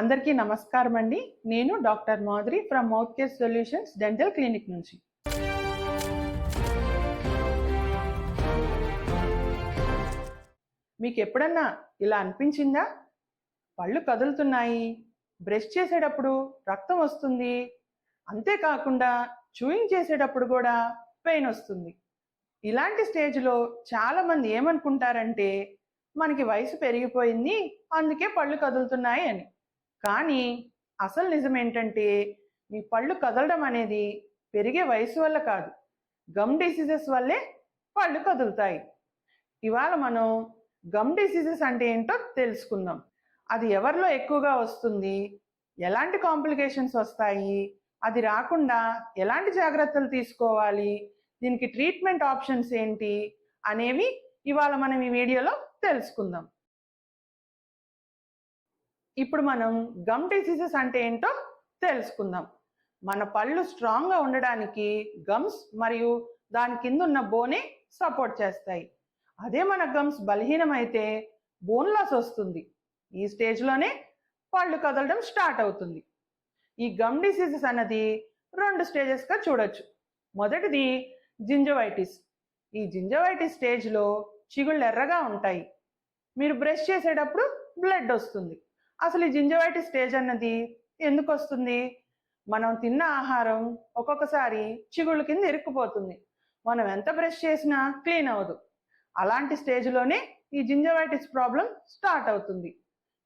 అందరికీ నమస్కారం అండి నేను doctor Madhuri from mouth care solutions dental clinic నుంచి. మీకు ఎప్పుడన్నా ఇలా అనిపించిందా? పళ్ళు కదులుతున్నాయి బ్రష్ చేసేటప్పుడు రక్తం వస్తుంది అంతేకాకుండా చూయింగ్ చేసేటప్పుడు కూడా పెయిన్ వస్తుంది. ఇలాంటి స్టేజ్లో చాలామంది ఏమనుకుంటారంటే మనకి వయసు పెరిగిపోయింది అందుకే పళ్ళు కదులుతున్నాయి అని. కానీ అసలు నిజం ఏంటంటే మీ పళ్ళు కదలడం అనేది పెరిగే వయసు వల్ల కాదు. గమ్ డిసీజెస్ వల్లే పళ్ళు కదులుతాయి. ఇవాళ మనం గమ్ డిసీజెస్ అంటే ఏంటో తెలుసుకుందాం. అది ఎవరిలో ఎక్కువగా వస్తుంది? ఎలాంటి కాంప్లికేషన్స్ వస్తాయి? అది రాకుండా ఎలాంటి జాగ్రత్తలు తీసుకోవాలి? దీనికి ట్రీట్మెంట్ ఆప్షన్స్ ఏంటి? అనేవి ఇవాళ మనం ఈ వీడియోలో తెలుసుకుందాం. ఇప్పుడు మనం గమ్ డిసీజెస్ అంటే ఏంటో తెలుసుకుందాం. మన పళ్ళు స్ట్రాంగ్గా ఉండడానికి గమ్స్ మరియు దాని కింద ఉన్న బోనే సపోర్ట్ చేస్తాయి. అదే మన గమ్స్ బలహీనమైతే బోన్ లాస్ వస్తుంది. ఈ స్టేజ్లోనే పళ్ళు కదలడం స్టార్ట్ అవుతుంది. ఈ గమ్ డిసీజెస్ అన్నది రెండు స్టేజెస్గా చూడొచ్చు. మొదటిది జింజవైటిస్ ఈ జింజవైటిస్ స్టేజ్లో చిగుళ్ళు ఎర్రగా ఉంటాయి. మీరు బ్రష్ చేసేటప్పుడు బ్లడ్ వస్తుంది. అసలు ఈ జింజవైటిస్ స్టేజ్ అన్నది ఎందుకు వస్తుంది? మనం తిన్న ఆహారం ఒక్కొక్కసారి చిగుళ్ళ కింద ఇరుక్కుపోతుంది. మనం ఎంత బ్రష్ చేసినా క్లీన్ అవ్వదు. అలాంటి స్టేజ్లోనే ఈ జింజవైటిస్ ప్రాబ్లం స్టార్ట్ అవుతుంది.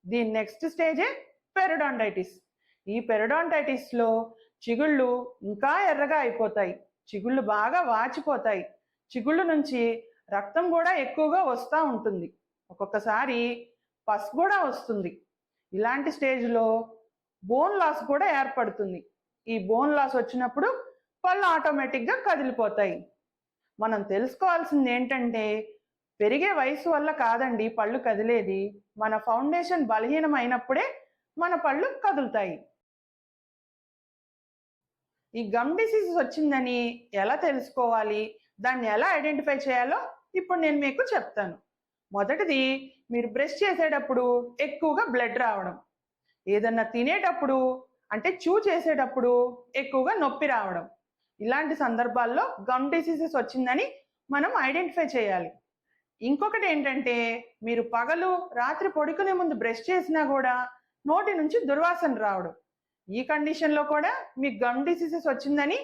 దీని నెక్స్ట్ స్టేజే పెరడాండైటిస్ ఈ పెరడాండైటిస్లో చిగుళ్ళు ఇంకా ఎర్రగా అయిపోతాయి. చిగుళ్ళు బాగా వాచిపోతాయి. చిగుళ్ళు నుంచి రక్తం కూడా ఎక్కువగా వస్తూ ఉంటుంది. ఒక్కొక్కసారి పసు కూడా వస్తుంది. ఇలాంటి స్టేజ్లో బోన్ లాస్ కూడా ఏర్పడుతుంది. ఈ బోన్ లాస్ వచ్చినప్పుడు పళ్ళు ఆటోమేటిక్గా కదిలిపోతాయి. మనం తెలుసుకోవాల్సింది ఏంటంటే పెరిగే వయసు వల్ల కాదండి పళ్ళు కదిలేది. మన ఫౌండేషన్ బలహీనం అయినప్పుడే మన పళ్ళు కదులుతాయి. ఈ గమ్ డిసీజ్ వచ్చిందని ఎలా తెలుసుకోవాలి? దాన్ని ఎలా ఐడెంటిఫై చేయాలో ఇప్పుడు నేను మీకు చెప్తాను. మొదటిది మీరు బ్రష్ చేసేటప్పుడు ఎక్కువగా బ్లడ్ రావడం. ఏదన్నా తినేటప్పుడు అంటే చూ చేసేటప్పుడు ఎక్కువగా నొప్పి రావడం. ఇలాంటి సందర్భాల్లో గమ్ డిసీజెస్ వచ్చిందని మనం ఐడెంటిఫై చేయాలి. ఇంకొకటి ఏంటంటే మీరు పగలు రాత్రి పడుకునే ముందు బ్రష్ చేసినా కూడా నోటి నుంచి దుర్వాసన రావడం. ఈ కండిషన్లో కూడా మీ గమ్ డిసీజెస్ వచ్చిందని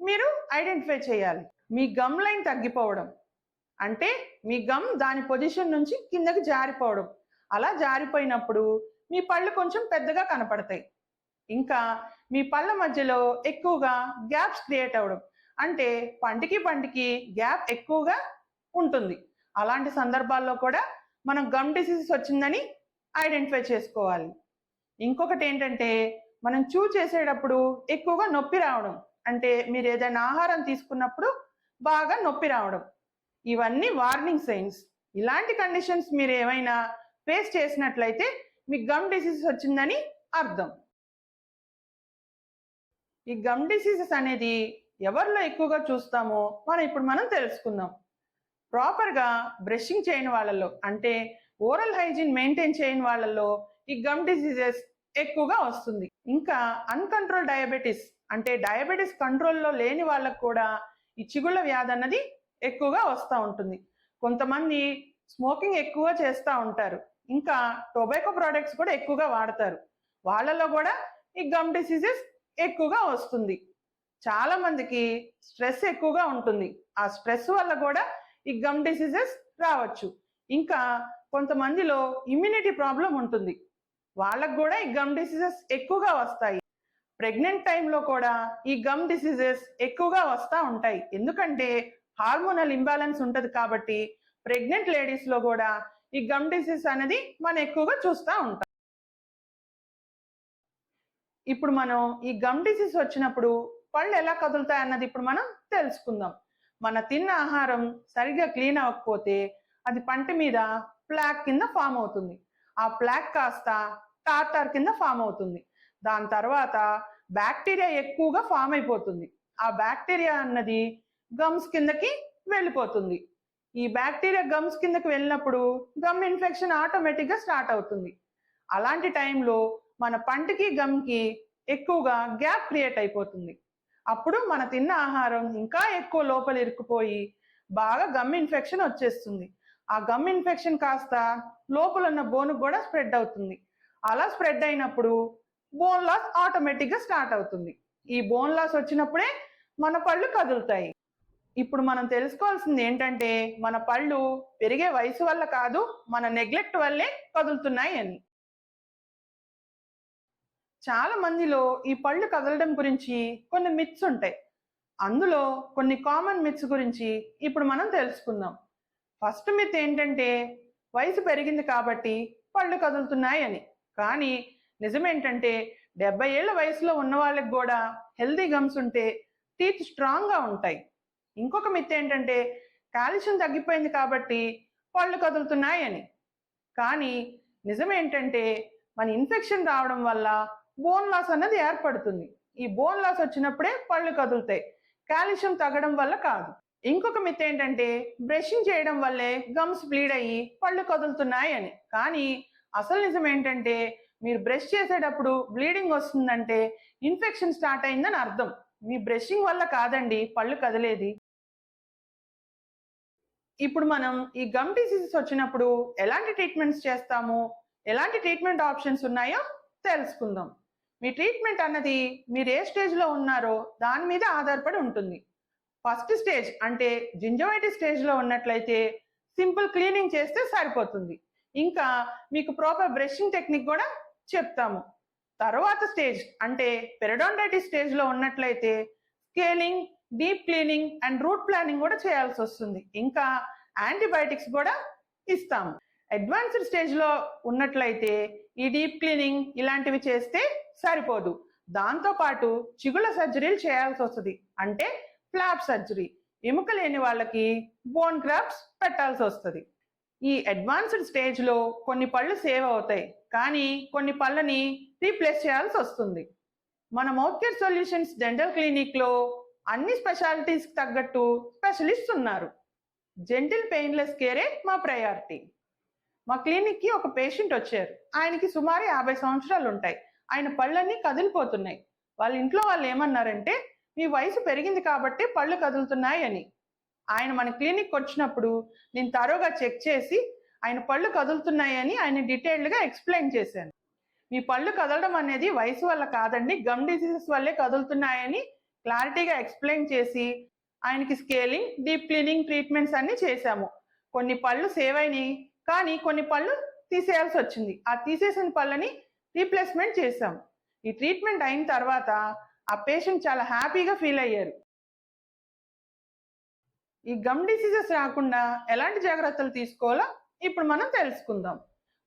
మీరు ఐడెంటిఫై చేయాలి. మీ గమ్ లైన్ తగ్గిపోవడం. అంటే మీ గమ్ దాని పొజిషన్ నుంచి కిందకి జారిపోవడం. అలా జారిపోయినప్పుడు మీ పళ్ళు కొంచెం పెద్దగా కనపడతాయి. ఇంకా మీ పళ్ళ మధ్యలో ఎక్కువగా గ్యాప్స్ క్రియేట్ అవ్వడం. అంటే పంటికి పంటికి గ్యాప్ ఎక్కువగా ఉంటుంది. అలాంటి సందర్భాల్లో కూడా మనం గమ్ డిసీజెస్ వచ్చిందని ఐడెంటిఫై చేసుకోవాలి. ఇంకొకటి ఏంటంటే మనం చూ చేసేటప్పుడు ఎక్కువగా నొప్పి రావడం. అంటే మీరు ఏదైనా ఆహారం తీసుకున్నప్పుడు బాగా నొప్పి రావడం. ఇవన్నీ వార్నింగ్ సైన్స్ ఇలాంటి కండిషన్స్ మీరు ఏమైనా ఫేస్ చేసినట్లయితే మీకు గమ్ డిసీజెస్ వచ్చిందని అర్థం. ఈ గమ్ డిసీజెస్ అనేది ఎవరిలో ఎక్కువగా చూస్తామో మనం ఇప్పుడు మనం తెలుసుకుందాం. ప్రాపర్గా బ్రషింగ్ చేయని వాళ్ళలో అంటే ఓరల్ హైజీన్ మెయింటైన్ చేయని వాళ్ళలో ఈ గమ్ డిసీజెస్ ఎక్కువగా వస్తుంది. ఇంకా అన్కంట్రోల్ డయాబెటీస్ అంటే డయాబెటీస్ కంట్రోల్లో లేని వాళ్ళకు కూడా ఈ చిగుళ్ళ వ్యాధి అన్నది ఎక్కువగా వస్తూ ఉంటుంది. కొంతమంది స్మోకింగ్ ఎక్కువ చేస్తూ ఉంటారు. ఇంకా టొబాకో ప్రోడక్ట్స్ కూడా ఎక్కువగా వాడతారు. వాళ్ళలో కూడా ఈ గమ్ డిసీజెస్ ఎక్కువగా వస్తుంది. చాలా మందికి స్ట్రెస్ ఎక్కువగా ఉంటుంది. ఆ స్ట్రెస్ వల్ల కూడా ఈ గమ్ డిసీజెస్ రావచ్చు. ఇంకా కొంతమందిలో ఇమ్యూనిటీ ప్రాబ్లం ఉంటుంది. వాళ్ళకు కూడా ఈ గమ్ డిసీజెస్ ఎక్కువగా వస్తాయి. ప్రెగ్నెంట్ టైంలో కూడా ఈ గమ్ డిసీజెస్ ఎక్కువగా వస్తూ ఉంటాయి. ఎందుకంటే హార్మోనల్ ఇంబ్యాలెన్స్ ఉంటుంది కాబట్టి ప్రెగ్నెంట్ లేడీస్లో కూడా ఈ గమ్ డిసీజ్ అనేది మనం ఎక్కువగా చూస్తూ ఉంటాం. ఇప్పుడు మనం ఈ గమ్ డిసీజ్ వచ్చినప్పుడు పళ్ళు ఎలా కదులుతాయి అన్నది ఇప్పుడు మనం తెలుసుకుందాం. మన తిన్న ఆహారం సరిగ్గా క్లీన్ అవ్వకపోతే అది పంట మీద ప్లాక్ కింద ఫామ్ అవుతుంది. ఆ ప్లాక్ కాస్త టార్టార్ కింద ఫామ్ అవుతుంది. దాని తర్వాత బ్యాక్టీరియా ఎక్కువగా ఫామ్ అయిపోతుంది. ఆ బ్యాక్టీరియా అన్నది గమ్స్ కిందకి వెళ్ళిపోతుంది. ఈ బ్యాక్టీరియా గమ్స్ కిందకి వెళ్ళినప్పుడు గమ్ ఇన్ఫెక్షన్ ఆటోమేటిక్గా స్టార్ట్ అవుతుంది. అలాంటి టైంలో మన పంటికి గమ్కి ఎక్కువగా గ్యాప్ క్రియేట్ అయిపోతుంది. అప్పుడు మన తిన్న ఆహారం ఇంకా ఎక్కువ లోపల ఇరుక్కుపోయి బాగా గమ్ ఇన్ఫెక్షన్ వచ్చేస్తుంది. ఆ గమ్ ఇన్ఫెక్షన్ కాస్త లోపల ఉన్న బోన్కు కూడా స్ప్రెడ్ అవుతుంది. అలా స్ప్రెడ్ అయినప్పుడు బోన్ లాస్ ఆటోమేటిక్గా స్టార్ట్ అవుతుంది. ఈ బోన్ లాస్ వచ్చినప్పుడే మన పళ్ళు కదులుతాయి. ఇప్పుడు మనం తెలుసుకోవాల్సింది ఏంటంటే మన పళ్ళు పెరిగే వయసు వల్ల కాదు మన నెగ్లెక్ట్ వల్లే కదులుతున్నాయి అని. చాలా మందిలో ఈ పళ్ళు కదలడం గురించి కొన్ని మిత్స్ ఉంటాయి. అందులో కొన్ని కామన్ మిత్స్ గురించి ఇప్పుడు మనం తెలుసుకుందాం. ఫస్ట్ మిత్ ఏంటంటే వయసు పెరిగింది కాబట్టి పళ్ళు కదులుతున్నాయి అని. కానీ నిజమేంటంటే డెబ్బై ఏళ్ళ వయసులో ఉన్న వాళ్ళకి కూడా హెల్దీ గమ్స్ ఉంటే టీత్ స్ట్రాంగ్గా ఉంటాయి. ఇంకొక మిత్ ఏంటంటే కాల్షియం తగ్గిపోయింది కాబట్టి పళ్ళు కదులుతున్నాయి అని. కానీ నిజమేంటంటే మన ఇన్ఫెక్షన్ రావడం వల్ల బోన్ లాస్ అన్నది ఏర్పడుతుంది. ఈ బోన్ లాస్ వచ్చినప్పుడే పళ్ళు కదులుతాయి. కాల్షియం తగ్గడం వల్ల కాదు. ఇంకొక మిత్ ఏంటంటే బ్రషింగ్ చేయడం వల్లే గమ్స్ బ్లీడ్ అయ్యి పళ్ళు కదులుతున్నాయి అని. కానీ అసలు నిజం ఏంటంటే మీరు బ్రష్ చేసేటప్పుడు బ్లీడింగ్ వస్తుందంటే ఇన్ఫెక్షన్ స్టార్ట్ అయిందని అర్థం. మీ బ్రషింగ్ వల్ల కాదండి పళ్ళు కదిలేది. ఇప్పుడు మనం ఈ గమ్ డిసీజెస్ వచ్చినప్పుడు ఎలాంటి ట్రీట్మెంట్స్ చేస్తాము? ఎలాంటి ట్రీట్మెంట్ ఆప్షన్స్ ఉన్నాయో తెలుసుకుందాం. మీ ట్రీట్మెంట్ అన్నది మీరు ఏ స్టేజ్లో ఉన్నారో దాని మీద ఆధారపడి ఉంటుంది. ఫస్ట్ స్టేజ్ అంటే జింజవైటిస్ స్టేజ్లో ఉన్నట్లయితే సింపుల్ క్లీనింగ్ చేస్తే సరిపోతుంది. ఇంకా మీకు ప్రాపర్ బ్రషింగ్ టెక్నిక్ కూడా చెప్తాము. తర్వాత స్టేజ్ అంటే పెరడోండైటిస్ స్టేజ్లో ఉన్నట్లయితే scaling deep cleaning and root planing కూడా చేయాల్సి వస్తుంది. ఇంకా యాంటీబయాటిక్స్ కూడా ఇస్తాము. అడ్వాన్స్డ్ స్టేజ్లో ఉన్నట్లయితే ఈ డీప్ క్లీనింగ్ ఇలాంటివి చేస్తే సరిపోదు. దాంతోపాటు చిగుళ్ళ సర్జరీలు చేయాల్సి వస్తుంది. అంటే ఫ్లాప్ సర్జరీ. ఎముక లేని వాళ్ళకి బోన్ క్రాఫ్ట్స్ పెట్టాల్సి వస్తుంది. ఈ అడ్వాన్స్డ్ స్టేజ్లో కొన్ని పళ్ళు సేవ్ అవుతాయి. కానీ కొన్ని పళ్ళని రీప్లేస్ చేయాల్సి వస్తుంది. మన మౌత్ కేర్ సొల్యూషన్స్ డెంటల్ క్లినిక్లో అన్ని స్పెషాలిటీస్కి తగ్గట్టు స్పెషలిస్ట్ ఉన్నారు. జెంటిల్ పెయిన్లెస్ కేరే మా ప్రయారిటీ. మా క్లినిక్కి ఒక పేషెంట్ వచ్చారు. ఆయనకి సుమారు యాభై సంవత్సరాలు ఉంటాయి. ఆయన పళ్ళన్నీ కదిలిపోతున్నాయి. వాళ్ళ ఇంట్లో వాళ్ళు ఏమన్నారంటే మీ వయసు పెరిగింది కాబట్టి పళ్ళు కదులుతున్నాయి అని. ఆయన మన క్లినిక్ వచ్చినప్పుడు నేను తరోగా చెక్ చేసి ఆయన పళ్ళు కదులుతున్నాయి అని ఆయన డీటెయిల్డ్గా ఎక్స్ప్లెయిన్ చేశాను. మీ పళ్ళు కదలడం అనేది వయసు వల్ల కాదండి. గమ్ డిసీజెస్ వల్లే కదులుతున్నాయని క్లారిటీగా ఎక్స్ప్లెయిన్ చేసి ఆయనకి స్కేలింగ్ డీప్ క్లీనింగ్ ట్రీట్మెంట్స్ అన్ని చేశాము. కొన్ని పళ్ళు సేవ్ అయినాయి కానీ కొన్ని పళ్ళు తీసేయాల్సి వచ్చింది. ఆ తీసేసిన పళ్ళని రీప్లేస్మెంట్ చేశాం ఈ ట్రీట్మెంట్ అయిన తర్వాత ఆ పేషెంట్ చాలా హ్యాపీగా ఫీల్ అయ్యారు. ఈ గమ్ డిసీజెస్ రాకుండా ఎలాంటి జాగ్రత్తలు తీసుకోవాలో ఇప్పుడు మనం తెలుసుకుందాం.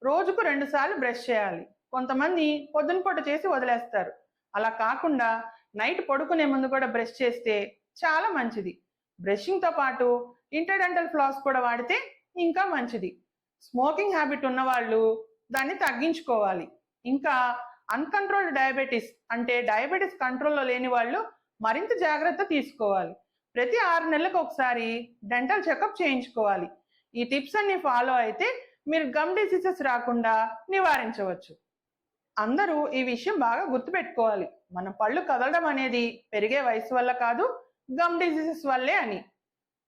రోజుకు రెండుసార్లు బ్రష్ చేయాలి. కొంతమంది పొద్దున పూట చేసి వదిలేస్తారు. అలా కాకుండా నైట్ పడుకునే ముందు కూడా బ్రష్ చేస్తే చాలా మంచిది. బ్రషింగ్తో పాటు ఇంటర్డెంటల్ ఫ్లాస్ కూడా వాడితే ఇంకా మంచిది. స్మోకింగ్ హ్యాబిట్ ఉన్నవాళ్ళు దాన్ని తగ్గించుకోవాలి. ఇంకా అన్కంట్రోల్డ్ డయాబెటీస్ అంటే డయాబెటీస్ కంట్రోల్లో లేని వాళ్ళు మరింత జాగ్రత్త తీసుకోవాలి. ప్రతి ఆరు నెలలకు ఒకసారి డెంటల్ చెకప్ చేయించుకోవాలి. ఈ టిప్స్ అన్ని ఫాలో అయితే మీరు గమ్ డిసీజెస్ రాకుండా నివారించవచ్చు. అందరూ ఈ విషయం బాగా గుర్తుపెట్టుకోవాలి. మన పళ్ళు కదలడం అనేది పెరిగే వయసు వల్ల కాదు గమ్ డిసీజెస్ వల్లే అని.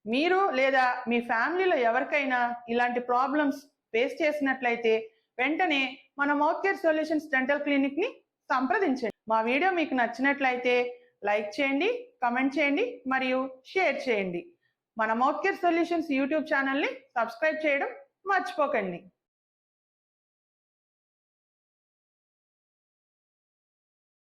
మీరు లేదా మీ ఫ్యామిలీలో ఎవరికైనా ఇలాంటి ప్రాబ్లమ్స్ ఫేస్ చేసినట్లయితే వెంటనే మన మౌత్ కేర్ సొల్యూషన్స్ డెంటల్ క్లినిక్ని సంప్రదించండి. మా వీడియో మీకు నచ్చినట్లయితే లైక్ చేయండి కమెంట్ చేయండి మరియు షేర్ చేయండి. మన మౌత్ కేర్ సొల్యూషన్స్ యూట్యూబ్ ఛానల్ని సబ్స్క్రైబ్ చేయడం మర్చిపోకండి.